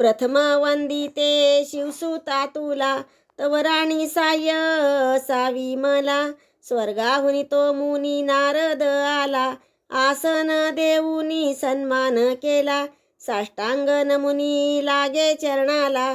प्रथम वंदिते शिवसुता तुला तव राणी साय सावी मला. स्वर्गाहुनी तो मुनी नारद आला आसन देऊनी सन्मान केला. साष्टांग नमुनी लागे चरणाला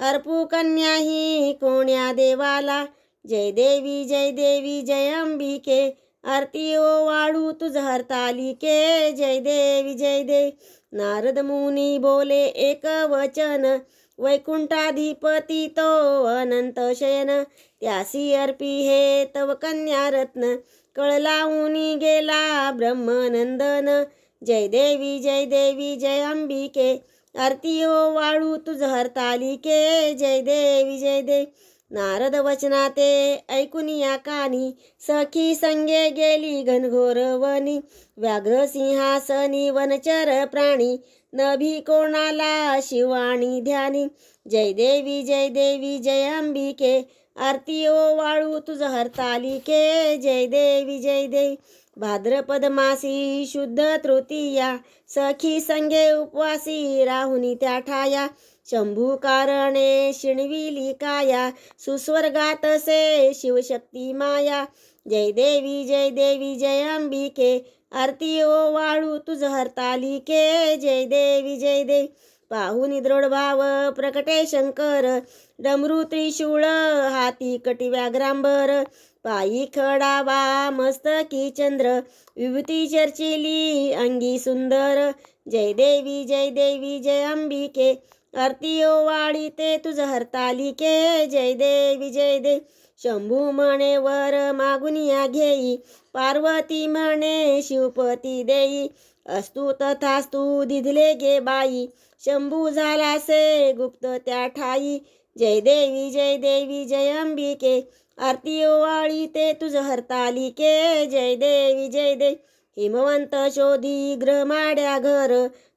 अर्पू कन्या ही कोण्या देवाला. जय देवी जय देवी जय अंबिके. आरती ओ वाळू तुझ हरतालिके जय देवी जय देव नारद मुनी बोले एक वचन. वैकुंठाधिपती तो अनंत शयन. त्यासी अर्पी हे तव कन्या रत्न. कळलाऊनी गेला ब्रह्मनंदन. जय देवी जय देवी जय अंबिके. आरती ओ वाळू तुझ हरतालिके जय देवी जय देव नारद वचनाते ऐकून या कानी. सखी संगे गेली घनघोर वनी व्याघ्र सिंहासनी वनचर प्राणी. नभी कोणाला शिवाणी ध्यानी. जय देवी जय देवी जय अंबिके. आरती ओ वाळू तुझ हरतालिके जय देवी जय देवी. भाद्रपद मासी शुद्ध तृतीया. सखी संगे उपवासी राहुनी त्या ठाया. शंभू कारणे शिणविली काया सुस्वर्गात से शिवशक्ती माया. जय देवी जय देवी जय अंबिके आरती ओ वाळू तुझ हरतालिके जय देवी जय देवी पाहून दृढ भाव प्रकटे शंकर. डमरू त्रिशूळ हाती कटी व्याघ्रांबर पायी खडावा मस्तकी चंद्र. विभूती चर्चिली अंगी सुंदर. जय देवी जय देवी जय अंबिके. आरतीयो ओ ते तुझ हरतालिके. जय देवी जय दे. शंभू म्हणे वर मागून या घेई. पार्वती म्हणे शिवपती देई. अस्तु तथास्तु दिधले गे बाई. शंभू झाला से गुप्त त्या ठाई. जय देवी जय देवी जय अंबिके. आरती ओवाळी ते तुझ हरतालिके. जय देवी जय देवी हिमवंत शोधी ग्रमाड्या घर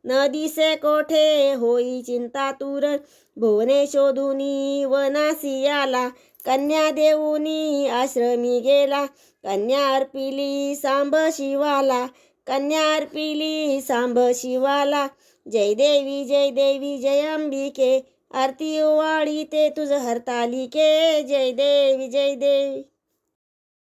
न दिसे कोठे होई चिंता तुर? भुवने शोधुनी वनासी आला कन्या देऊनी आश्रमी गेला कन्या अर्पिली सांब शिवाला कन्या अर्पिली सांब शिवाला. जय देवी जय देवी जय अंबिके आरती ओवाळी ते तुझ हरतालिके. जय देवी जय देवी.